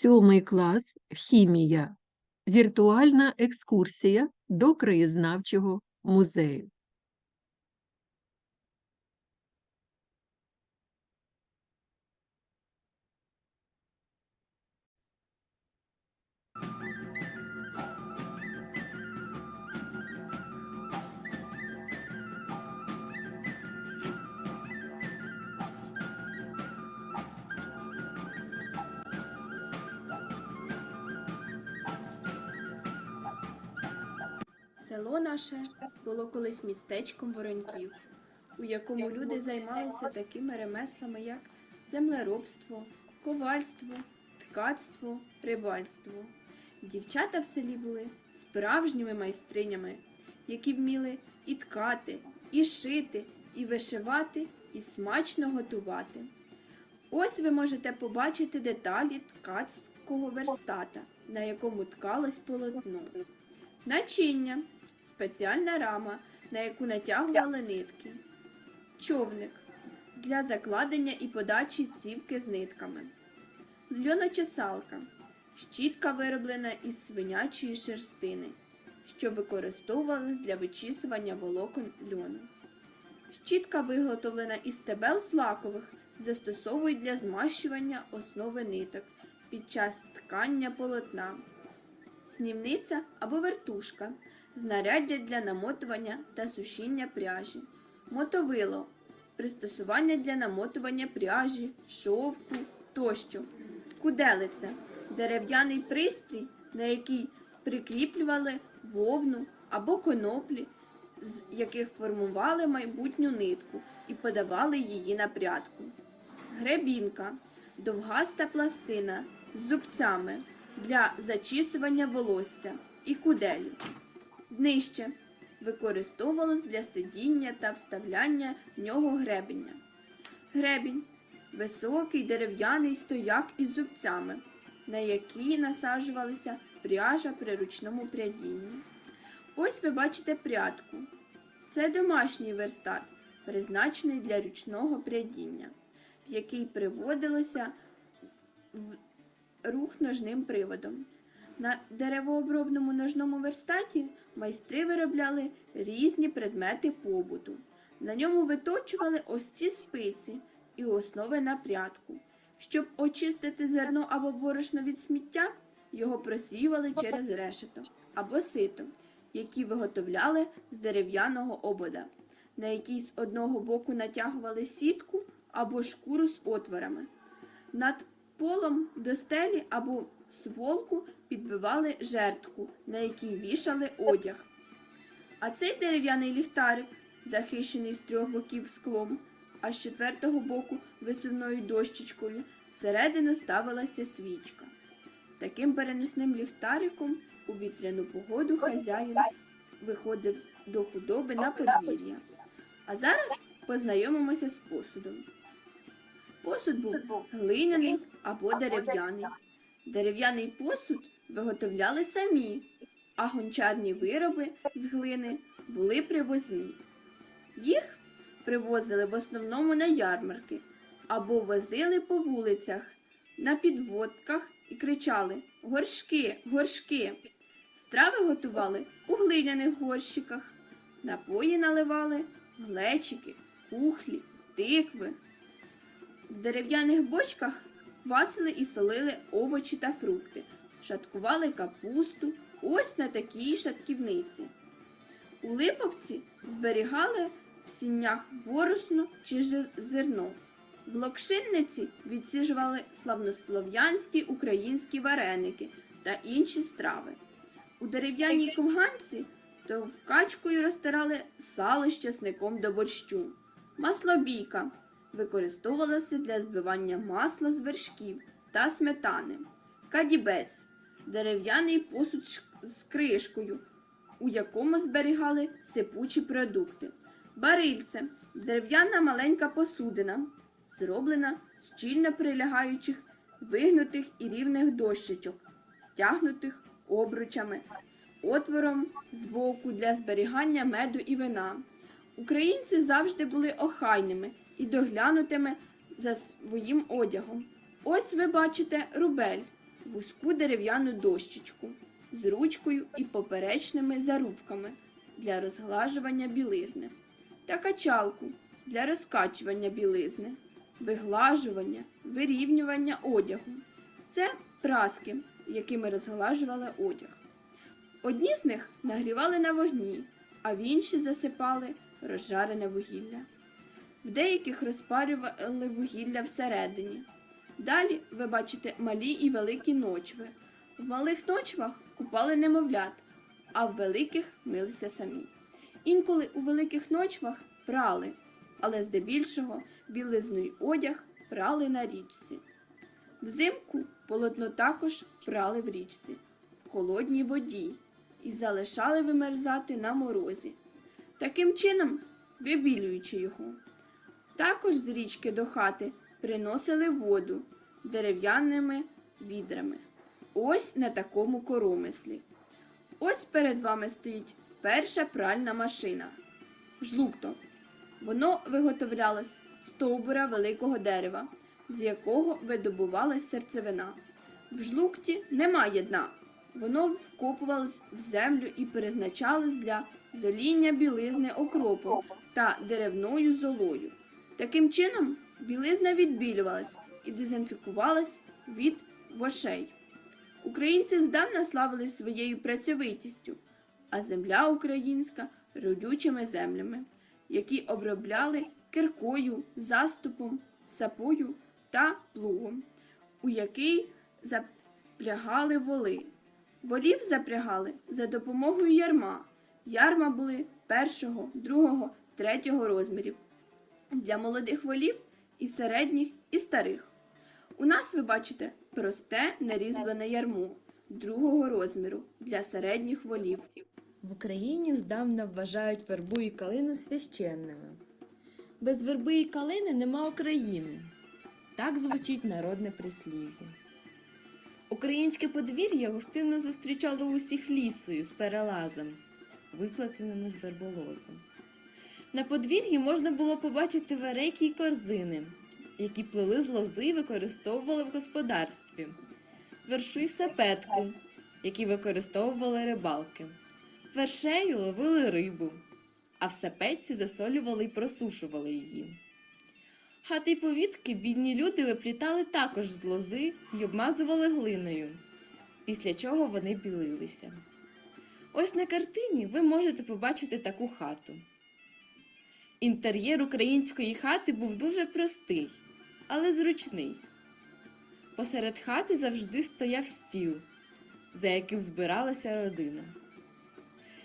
Сьомий клас хімія. Віртуальна екскурсія до краєзнавчого музею. Село наше було колись містечком вороньків, у якому люди займалися такими ремеслами, як землеробство, ковальство, ткацтво, рибальство. Дівчата в селі були справжніми майстринями, які вміли і ткати, і шити, і вишивати, і смачно готувати. Ось ви можете побачити деталі ткацького верстата, на якому ткалось полотно. Начиння спеціальна рама, на яку натягували нитки. Човник для закладення і подачі цівки з нитками. Льоночесалка щітка вироблена із свинячої шерстини, що використовувалась для вичісування волокон льону. Щітка виготовлена із стебел злакових, застосовують для змащування основи ниток під час ткання полотна снівниця або вертушка, знаряддя для намотування та сушіння пряжі, мотовило, пристосування для намотування пряжі, шовку тощо, куделиця, дерев'яний пристрій, на який прикріплювали вовну або коноплі, з яких формували майбутню нитку і подавали її на прядку. Гребінка довгаста пластина з зубцями для зачісування волосся і куделі. Днище використовувалось для сидіння та вставляння в нього гребеня. Гребінь високий дерев'яний стояк із зубцями, на які насаджувалися пряжа при ручному прядінні. Ось ви бачите прядку. Це домашній верстат, призначений для ручного прядіння, в який приводилося в рух ножним приводом. На деревообробному ножному верстаті майстри виробляли різні предмети побуту. На ньому виточували ось ці спиці і основи на прядку. Щоб очистити зерно або борошно від сміття, його просіювали через решето або сито, які виготовляли з дерев'яного обода, на який з одного боку натягували сітку або шкуру з отворами. Над полом до стелі або сволку підбивали жертку, на якій вішали одяг. А цей дерев'яний ліхтарик, захищений з трьох боків склом, а з четвертого боку висувною дощечкою, всередину ставилася свічка. З таким переносним ліхтариком у вітряну погоду хазяїн виходив до худоби на подвір'я. А зараз познайомимося з посудом. Посуд був глиняний або дерев'яний. Дерев'яний посуд виготовляли самі, а гончарні вироби з глини були привозні. Їх привозили в основному на ярмарки або возили по вулицях на підводках і кричали Горшки, горшки. Страви готували у глиняних горщиках, напої наливали глечики, кухлі, тикви. В дерев'яних бочках квасили і солили овочі та фрукти, шаткували капусту ось на такій шатківниці. У липовці зберігали в сіннях борошно чи зерно. В локшинниці відсіжували славнослов'янські українські вареники та інші страви. У дерев'яній ковганці товкачкою розтирали сало з часником до борщу. Маслобійка використовувалася для збивання масла з вершків та сметани. Кадібець дерев'яний посуд з кришкою, у якому зберігали сипучі продукти. Барильце дерев'яна маленька посудина, зроблена з щільно прилягаючих, вигнутих і рівних дощечок, стягнутих обручами, з отвором збоку для зберігання меду і вина. Українці завжди були охайними і доглянутими за своїм одягом. Ось ви бачите рубель, вузьку дерев'яну дощечку з ручкою і поперечними зарубками для розглажування білизни та качалку для розкачування білизни, виглажування, вирівнювання одягу. Це праски, якими розглажували одяг. Одні з них нагрівали на вогні, а в інші засипали розжарене вугілля. В деяких розпарювали вугілля всередині. Далі ви бачите малі і великі ночви. В малих ночвах купали немовлят, а в великих милися самі. Інколи у великих ночвах прали, але здебільшого білизну й одяг прали на річці. Взимку полотно також прали в річці, в холодній воді і залишали вимерзати на морозі, таким чином вибілюючи його. Також з річки до хати приносили воду дерев'яними відрами. Ось на такому коромислі. Ось перед вами стоїть перша пральна машина. Жлукто. Воно виготовлялось з стовбура великого дерева, з якого видобувалась серцевина. В жлукті немає дна. Воно вкопувалось в землю і призначалось для зоління білизни окропом та деревною золою. Таким чином, білизна відбілювалась і дезінфікувалась від вошей. Українці здавна славились своєю працьовитістю, а земля українська родючими землями, які обробляли киркою, заступом, сапою та плугом, у який запрягали воли. Волів запрягали за допомогою ярма. Ярма були першого, другого, третього розмірів. Для молодих волів і середніх, і старих. У нас ви бачите просте нерізьблене ярмо другого розміру для середніх волів. В Україні здавна вважають вербу і калину священними. Без верби і калини нема України. Так звучить народне прислів'я. Українське подвір'я гостинно зустрічало усіх лісою з перелазом, виплетеними з верболозу. На подвір'ї можна було побачити верейки й корзини, які плели з лози і використовували в господарстві, вершу й сапетку, які використовували рибалки. Вершею ловили рибу, а в сапетці засолювали й просушували її. Хати й повітки бідні люди виплітали також з лози й обмазували глиною, після чого вони білилися. Ось на картині ви можете побачити таку хату. Інтер'єр української хати був дуже простий, але зручний. Посеред хати завжди стояв стіл, за яким збиралася родина.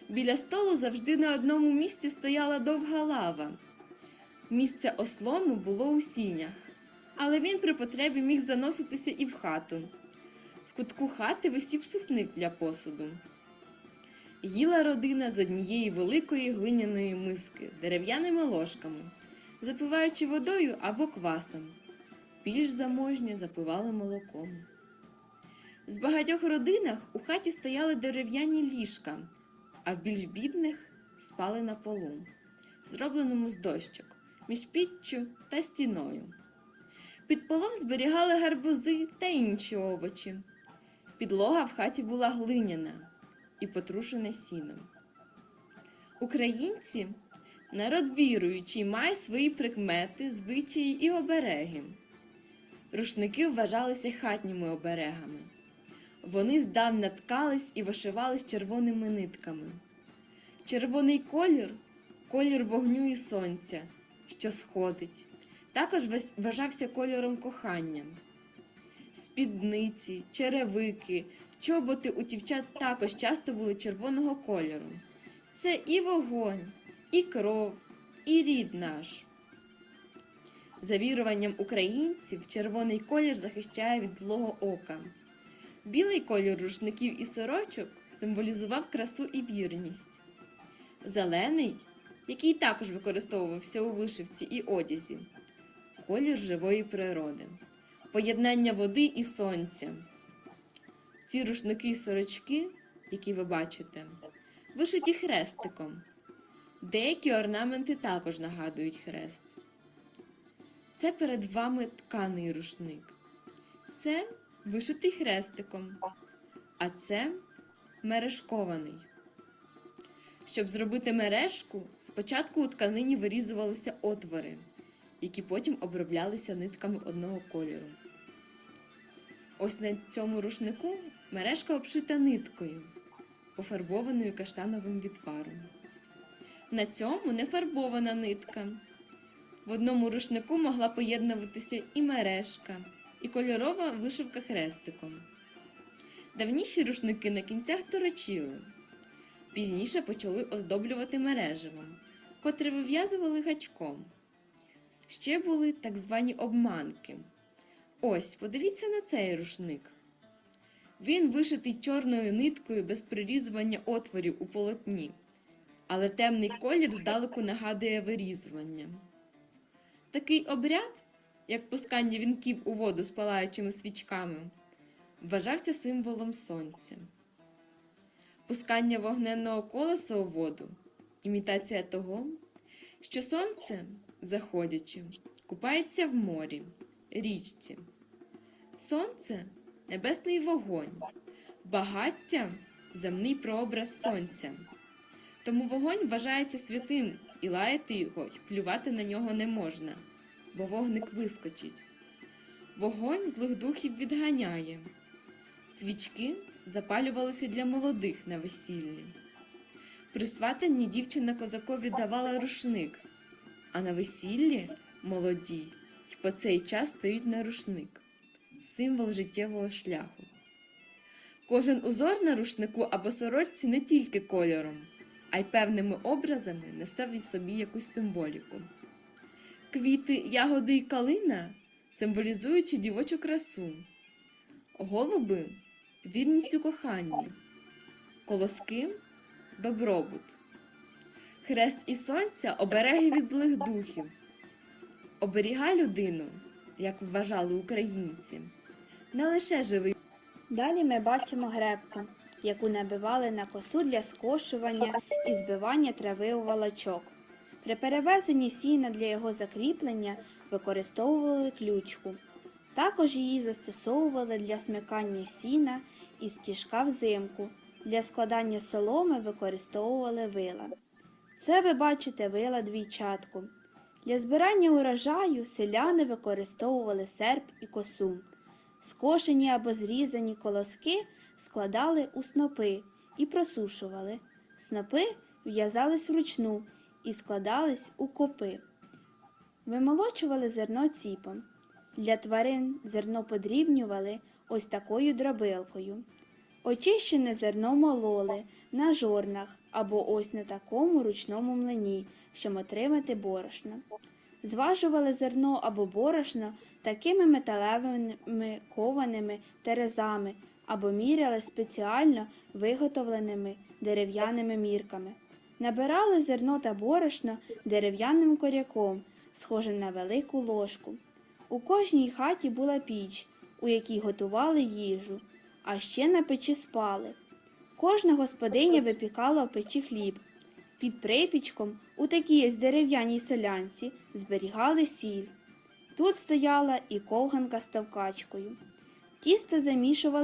Біля столу завжди на одному місці стояла довга лава. Місце ослону було у сінях, але він при потребі міг заноситися і в хату. В кутку хати висів супник для посуду. Їла родина з однієї великої глиняної миски дерев'яними ложками, запиваючи водою або квасом. Більш заможні запивали молоком. З багатьох родинах у хаті стояли дерев'яні ліжка, а в більш бідних спали на полу, зробленому з дощок, між піччю та стіною. Під полом зберігали гарбузи та інші овочі. Підлога в хаті була глиняна і потрушене сіном. Українці народ віруючий, має свої прикмети, звичаї і обереги. Рушники вважалися хатніми оберегами. Вони здавна ткались і вишивались червоними нитками. Червоний колір колір вогню і сонця, що сходить, також вважався кольором кохання. Спідниці, черевики, чоботи у дівчат також часто були червоного кольору. Це і вогонь, і кров, і рід наш. За віруванням українців, червоний колір захищає від злого ока. Білий колір рушників і сорочок символізував красу і вірність. Зелений, який також використовувався у вишивці і одязі, колір живої природи, поєднання води і сонця. Ці рушники і сорочки, які ви бачите, вишиті хрестиком. Деякі орнаменти також нагадують хрест. Це перед вами тканий рушник. Це вишитий хрестиком, а це мережкований. Щоб зробити мережку, спочатку у тканині вирізувалися отвори, які потім оброблялися нитками одного кольору. Ось на цьому рушнику мережка обшита ниткою, пофарбованою каштановим відваром. На цьому не фарбована нитка. В одному рушнику могла поєднуватися і мережка, і кольорова вишивка хрестиком. Давніші рушники на кінцях торочили. Пізніше почали оздоблювати мереживом, котре вив'язували гачком. Ще були так звані обманки. Ось, подивіться на цей рушник. Він вишитий чорною ниткою без прирізування отворів у полотні, але темний колір здалеку нагадує вирізування. Такий обряд, як пускання вінків у воду з палаючими свічками, вважався символом сонця. Пускання вогненного колеса у воду імітація того, що сонце, заходячи, купається в морі, річці. Сонце небесний вогонь, багаття земний прообраз сонця. Тому вогонь вважається святим, і лаяти його й плювати на нього не можна, бо вогник вискочить. Вогонь злих духів відганяє. Свічки запалювалися для молодих на весіллі. При сватанні дівчина козакові давала рушник, а на весіллі молоді й по цей час стають на рушник символ життєвого шляху. Кожен узор на рушнику або сорочці не тільки кольором, а й певними образами несе в собі якусь символіку. Квіти, ягоди і калина символізуючи дівочу красу, голуби вірність у коханні, колоски добробут, хрест і сонця обереги від злих духів, оберігай людину, як вважали українці, не лише живий. Далі ми бачимо гребку, яку набивали на косу для скошування і збивання трави у волочок. При перевезенні сіна для його закріплення використовували ключку. Також її застосовували для смикання сіна і стіжка взимку. Для складання соломи використовували вила. Це ви бачите вила двійчатку. Для збирання урожаю селяни використовували серп і косу. Скошені або зрізані колоски складали у снопи і просушували. Снопи в'язались вручну і складались у копи. Вимолочували зерно ціпом. Для тварин зерно подрібнювали ось такою дробилкою. Очищене зерно мололи на жорнах або ось на такому ручному млині, щоб отримати борошно. Зважували зерно або борошно такими металевими кованими терезами або міряли спеціально виготовленими дерев'яними мірками. Набирали зерно та борошно дерев'яним коряком, схожим на велику ложку. У кожній хаті була піч, у якій готували їжу, а ще на печі спали. Кожна господиня випікала в печі хліб. Під припічком у такій ось дерев'яній солянці зберігали сіль. Тут стояла і ковганка з товкачкою. Тісто замішували